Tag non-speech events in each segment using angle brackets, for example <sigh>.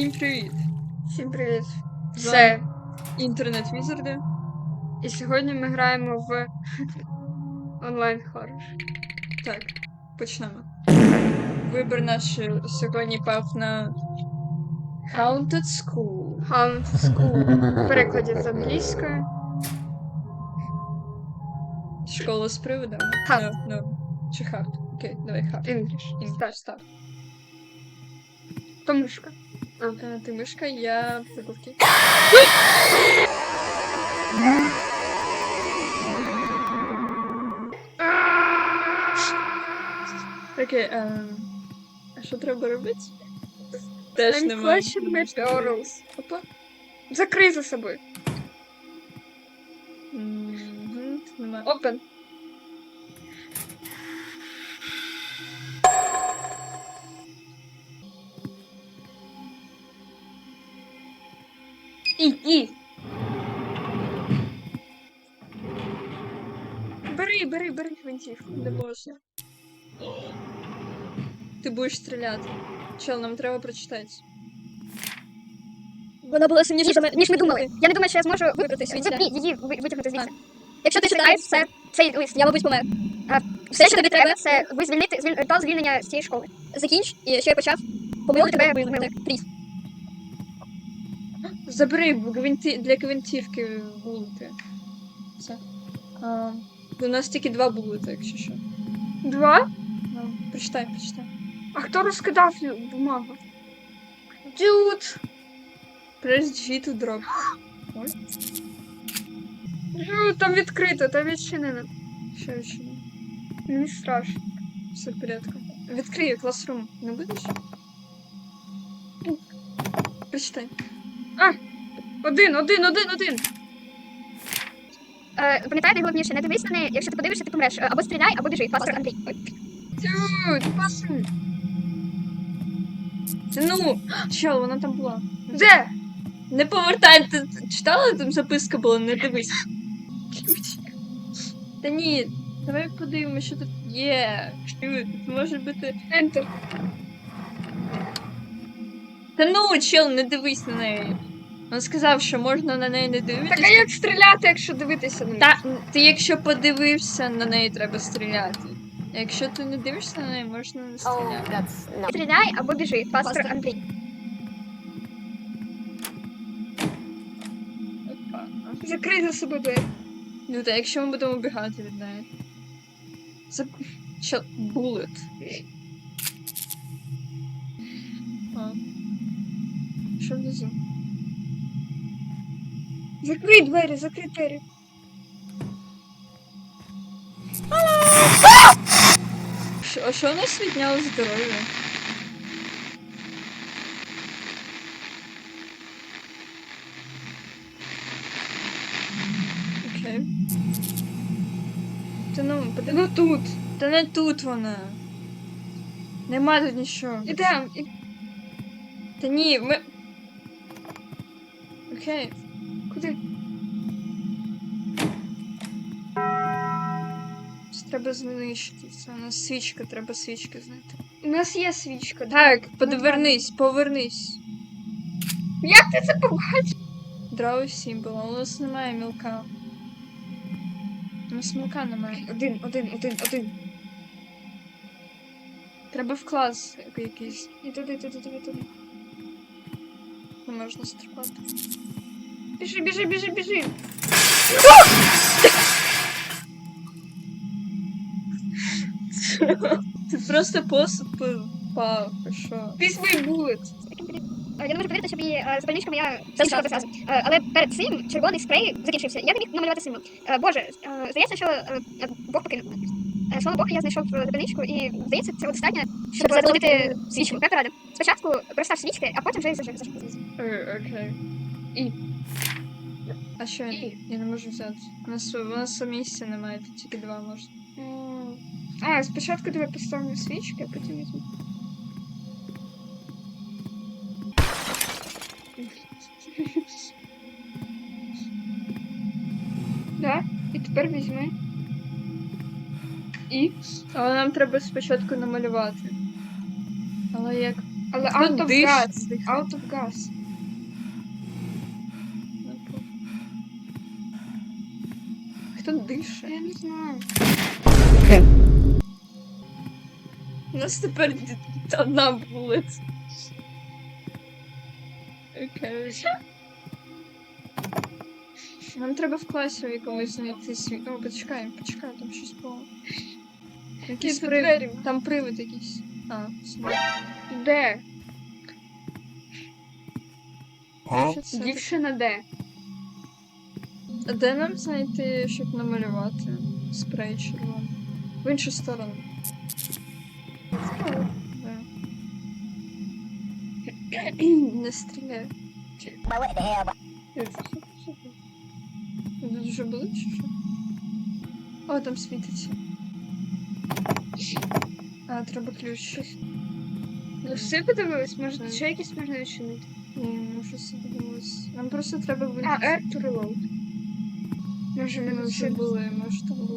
Всім привіт! Всім привіт! Це інтернет візарди. і сьогодні ми граємо в онлайн хоррор. Так, почнемо. Вибір наш сьогодні пав на Haunted School. Haunted School. <laughs> В перекладі з англійської. Школа з привидом. Hard. Ну, ну. Чи хард? Окей, давай хард. English. English, став. Мишка. Е, Ти мишка, я прикупки. Окей, а що треба робити? Теж немає. Опа. Закрий за собою. Open. Бери, бери, бери гвинтівку. Не можна. Ти будеш стріляти. Чел, нам треба прочитати. Вона була сильніша за мене, ніж ми думали. Я не думаю, що я зможу вибратися її ви- витягнути звідси. Якщо ти читаєш це, цей лист, я, мабуть, помер. А все, що тобі треба, це ви звільнити звіль... та звільнення з цієї школи. Закінч, і що я почав, помилки тебе визнали. Пріс. Забери гвинти... для гвинтівки булити. Все. А, у нас тільки два булити, якщо що. Два? Ну, прочитай, прочитай. А хто розкидав бумагу? Дюд! G to drop. Ой, там відкрито, там відчинено. що ще? Мені страшно. Все в порядку. Відкрию класрум. Не будеш? Прочитай. Один, один, один, один. Е, пам'ятай, найголовніше, не дивись на неї, якщо ти подивишся, ти помреш. Або стріляй, або біжи. Пастор Андрій. Ой. Та ну! Чел, вона там була. Де? Не повертай, ти читала там записка була, не дивись. Та ні, давай подивимося, що тут є. Що тут може бути. Ентер. Та ну, чел, не дивись на неї. Він сказав, що можна на неї не дивитися. Так а як стріляти, якщо дивитися на неї? Та ти якщо подивився на неї, треба стріляти. А якщо ти не дивишся на неї, можна не Oh, стріляти. no. Стріляй, або біжи. Пастор Пастор. Андрій. Закрий за собою двері. Ну та якщо ми будемо бігати від неї. Це чел, булет. Що внизу? Закрий двері, закрий двері. Що- А що у нас відняло здоров'я? Окей. Та ну, подиви. Ну тут. Та не тут вона. Нема тут нічого. Ідем. І... Та ні, ми. Окей. Треба знищити. Це у нас свічка, треба свічки знайти. У нас є свічка. Так, подвернись, повернись. Як ти це побачиш? Драу символ, а у нас немає мілка. У нас мілка немає. Один, один, один, один. Треба в клас якийсь. І туди, туди, туди, туди. Не можна стрибати. Біжи, біжи, біжи, біжи. Це просто посуд пав, що? Візьми булет. Я не можу повірити, щоб її е, запальничка моя залишила зразу. Е, Але перед цим червоний спрей закінчився. Я не міг намалювати символ. Е, Боже, е, здається, що е, Бог покинув. Е, Слава Богу, я знайшов запальничку, і здається, цього достатньо, щоб запалити свічку. Яка рада? Спочатку перестав свічки, а потім вже і зажив. зажив. Окей. І. А що я? І. Я не можу взяти. У нас, у нас місця немає, тут тільки два можна. М. А, спочатку давай поставимо свічки, а потім візьму. Да, і тепер візьми. І Але нам треба спочатку намалювати. Але як? Але out of диш- gas. Out of gas. Хто дише? Я не знаю. У нас тепер одна вулиця. Окей. Нам треба в класі якомусь знайти свій. О, почекай, почекай, там щось було. Тут привид. Там привид якийсь. А, сюди. Де? Що це? Дівчина де? А де нам знайти, щоб намалювати спрей червоний? В іншу сторону. Да. <clears throat> Не стріляй. Ви тут вже були чи що? О, там світиться. А, треба ключ. Ну все подивились, може Так. ще якісь можна відчинити. Ні, може собі дивилась. Нам просто треба вийти. А, Air to reload. Може ми Ми тут вже ще були, може там були.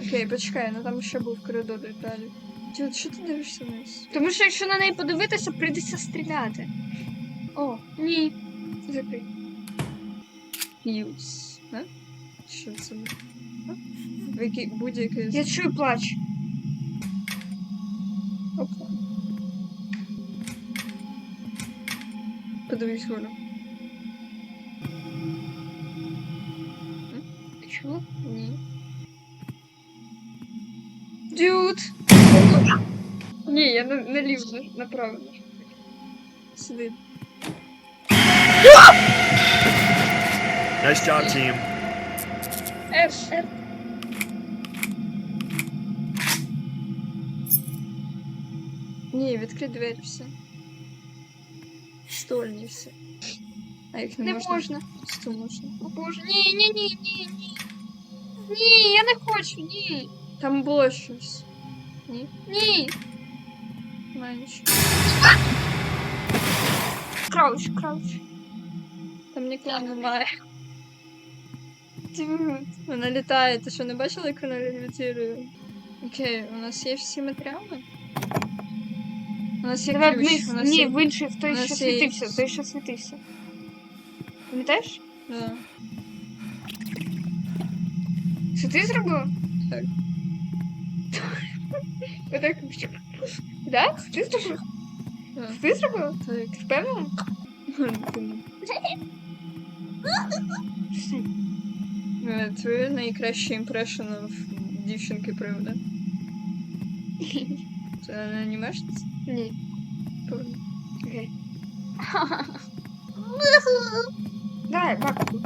Окей, почекай, ну там ще був коридор і далі. Дід, що ти дивишся вниз? Тому що якщо на неї подивитися, прийдеться стріляти. О, Ні. Закрий. Юз. А? Що це? А? В який будь-який. Я чую плач. Опа. Подивись. Ти чула? Ні. Дюд! Ні, я на, наліво, на- направо. Сиди. Nice job, team. F, F. Ні, відкрий двері все. Стольні все. А їх не, Не можна. можна. Що можна? О боже, ні, ні, ні, ні, ні. Ні, я не хочу, ні. Там було щось. Ні? Ні. Нічого. Крауч, крауч. Там нікого немає. Дюд, Вона літає. Ти що, не бачила, як вона левітирує? Окей, у нас є всі матеріали? У нас є Давай ключ. вниз. У нас Ні, є... в інший, в той, у що нас є- світився, в той, що світився. Пам'ятаєш? Да. Що ти зробила? Так. Отак. Да? Ти зробила? Да. Ти зробила? Так. Ти впевнена? Все. Е, Твоє найкраще імпрешн в дівчинки привода. Це не анімешниця? Ні. Певно. Окей. <laughs> Давай, бабку.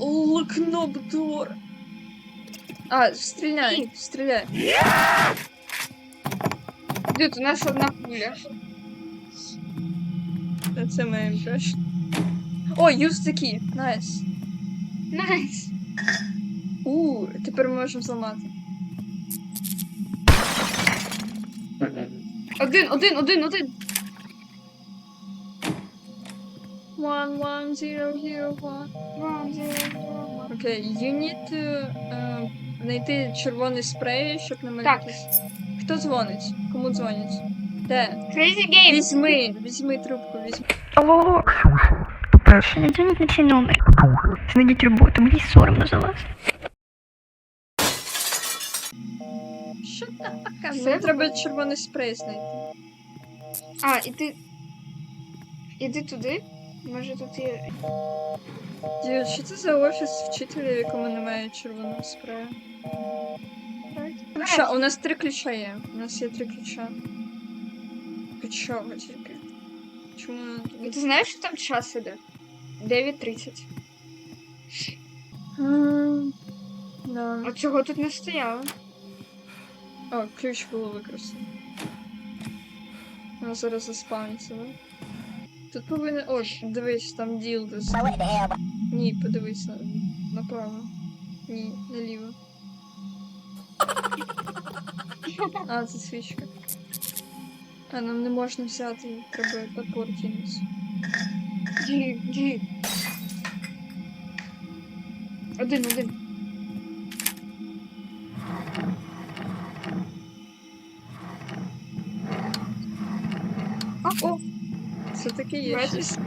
Look knob door. А, стріляй, Ні. стріляй. Дід, у нас одна пуля. Це моя імпрешн. О, the key. Найс. Найс. У, тепер ми можемо зламати. Один, один, один, один. One, one, zero, zero, one. One, zero, one. Окей, you need to е, знайти червоний спрей, щоб намалювати. Хто дзвонить? Кому дзвонять? Де? Crazy game. Візьми, візьми трубку, візьми. Алло, по-перше, не дзвоніть на цей номер. Знайдіть роботу, мені соромно за вас. Що таке? Все? Нам треба червоний спрей знайти. А, іди. Іди туди. Може тут є. Дід, що це за офіс вчителя, в якому немає червоного спрею? Що, у нас три ключа є. У нас є три ключа. Чого тільки? Чому? Ти знаєш, що там час іде? 9.30. М, Да. А чого тут не стояло? О, ключ було використано. Воно зараз заспавниться, да? Тут повинен. О, дивись, там діл десь. Ні, подивись на... направо. Ні, наліво. А, це свічка. А, нам не можна взяти, треба топор кинути. Ді, ді. Один, один. Це таке є. Бачиш? щось.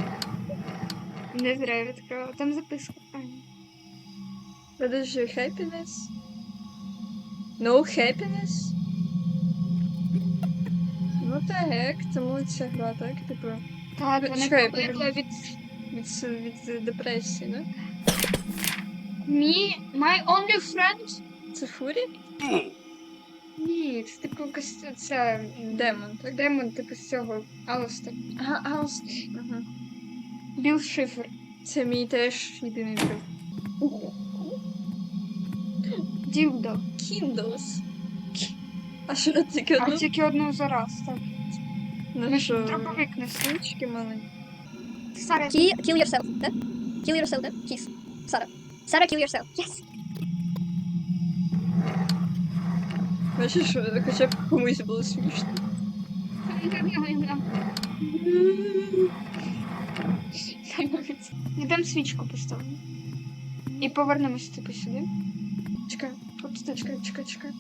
не зря я відкрила. Там записка. А, ні. Подожди, happiness? No happiness? Ну так, тому ця гра, так? Типу, Так, Ви- вона чекай, повернула від від, с- від е, депресії, да? Me, my only friend? Це фурі? Ні, це типу якась це Демон, так? демон, типу з цього Алстер. Ага, Аус. Ага. Біл Шифер. Це мій теж єдиний друг. Ділдо. Kindles. А що тільки А одну? тільки одну за раз, так. Ну що, дробовик не все. ручки маленькі. Сара, kill, kill yourself, да? Kill yourself, да? Kiss. Сара. Сара, kill yourself. Yes. Бачиш, хоча б комусь було смішно. Йдемо свічку поставимо. І повернемося типу сюди. Чекай, от чекай, чекай, чекай.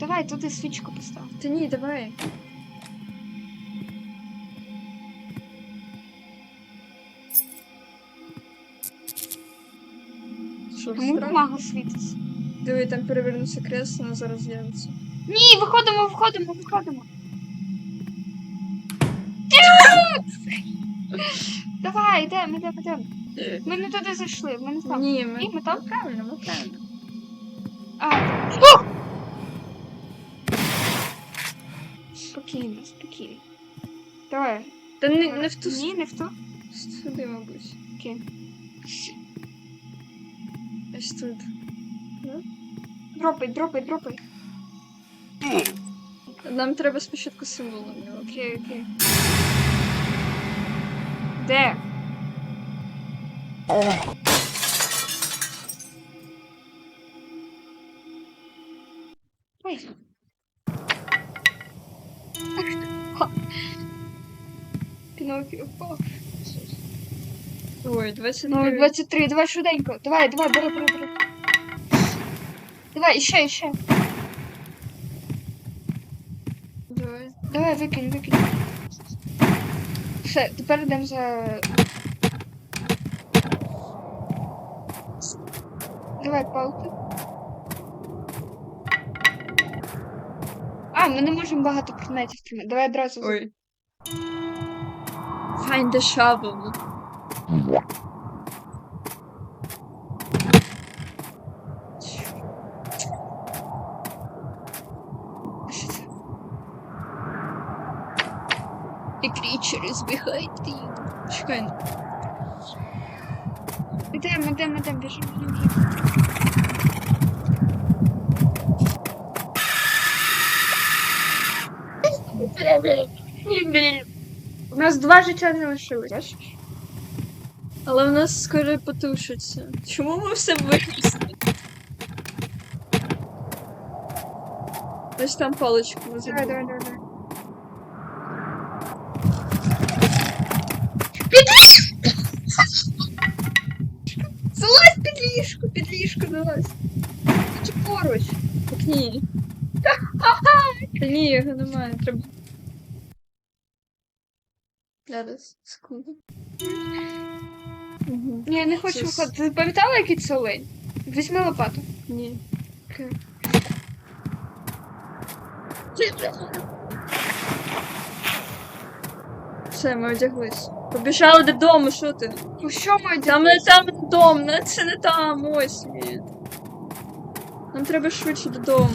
Давай туди свічку поставимо. Та ні, давай. Що, страх? бумага світиться? Диви, там перевернуться кресло, воно зараз з'явиться. Ні, виходимо, виходимо, виходимо. <laughs> Давай, йдемо, йдемо, йдемо. Ми не туди зайшли, ми не там. Ні, ми... Ні, ми там? правильно, ми правильно. А, спокійно, спокійно. Давай. Та не, не в ту Ні, не в ту. Сюди, мабуть. Окей. Ось тут. Дропай, дропай, дропай. Нам треба спочатку символ на нього. Окей, окей. Де? Ой. Пінокіо впав. Ой, 23. Ну, 23, давай швиденько. Давай, давай, бери, бери, бери. Давай, іще, іще. Давай. Давай, викинь, викинь. Все, тепер йдемо за. Давай палки. А, ми не можемо багато предметів тримати. Давай одразу. Ой. Find the shovel. Creature is behind you. Чекай. Ідемо, ідемо, ідемо, біжимо, біжимо. біжимо. У нас два життя не лишилось. Але в нас скоро потушиться. Чому ми все винесли? Ось там паличку ми Давай, забули. давай, давай, давай. Залазь під ліжко, під ліжко залазь. Чи поруч? Так ні. Та ні, його немає. Треба. Зараз, секунду. Угу. Ні, я не хочу с- виходити. Ти пам'ятала, який це олень? Візьми лопату. Ні. Окей. Все, ми одяглись. Побіжали додому, що ти? Ну що ми Там не там дом, не це не там, ось він. Нам треба швидше додому.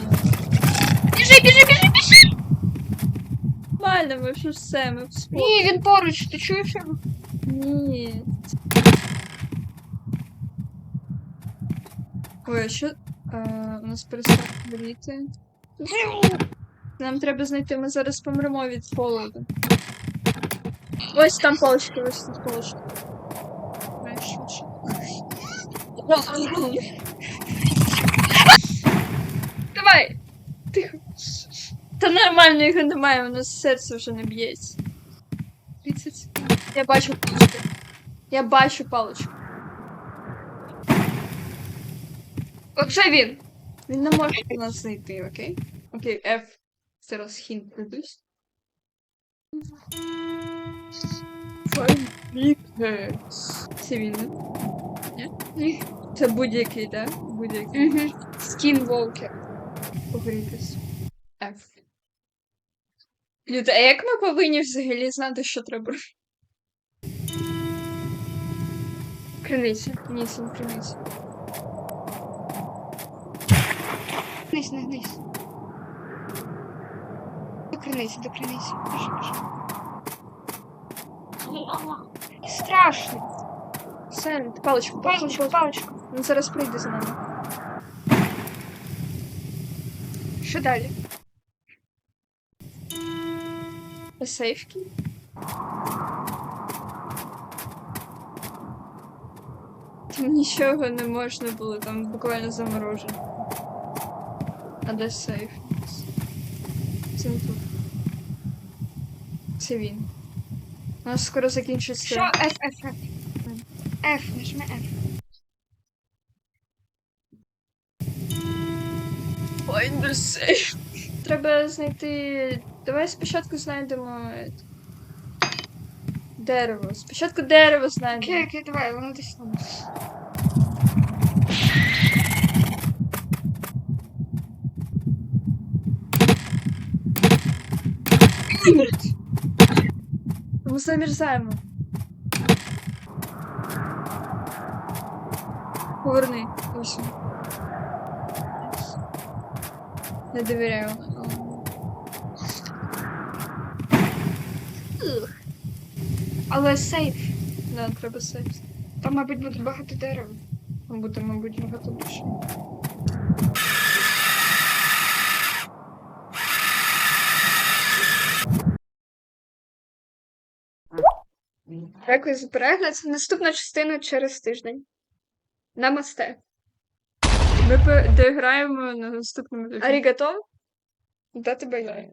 Біжи, біжи, біжи, біжи! Нормально, ми вже все, ми в спокій. Ні, він поруч, ти чуєш його? Ні. Ой, а що? А, у нас перестав горіти. Нам треба знайти, ми зараз помремо від холоду. Ось там паличка, ось тут паличка. Давай. Тихо. Та нормально його немає, у нас серце вже не б'ється. 30 секунд. Я бачу паличку. Я бачу паличку. Оце він. Він не може нас знайти, окей? Окей, F. Зараз хінт дадусь. Це він, не? Це будь-який, так? Да? Будь-який. Угу. Скінволкер. Погрітись. F. Люди, а як ми повинні взагалі знати, що треба? Криниця. Ні, сім криниць. Не вниз. До криниці, до криниці. Біжи, біжи. Страшно. Сент, паличку, Паличку, паличку. Він зараз прийде за нами. Що далі? Сейфки? Там нічого не можна було, там буквально заморожено. А де сейф? Це не тут. Це він. У нас скоро закінчиться. Що? F, F, F. F, нажми F. Finder safe. Треба знайти. Давай спочатку знайдемо. Дерево. Спочатку дерево знайдемо. Окей, окей, давай, воно десь там. Ми замерзаємо. Поверни. Ось. він. Не довіряю. Але сейф. Да, треба сейф. Там, мабуть, буде багато дерева. Буде, мабуть, багато душі. Дякую за перегляд. Наступна частина через тиждень. Намасте. Ми дограємо на наступному тижні. Арігато. До тебе я.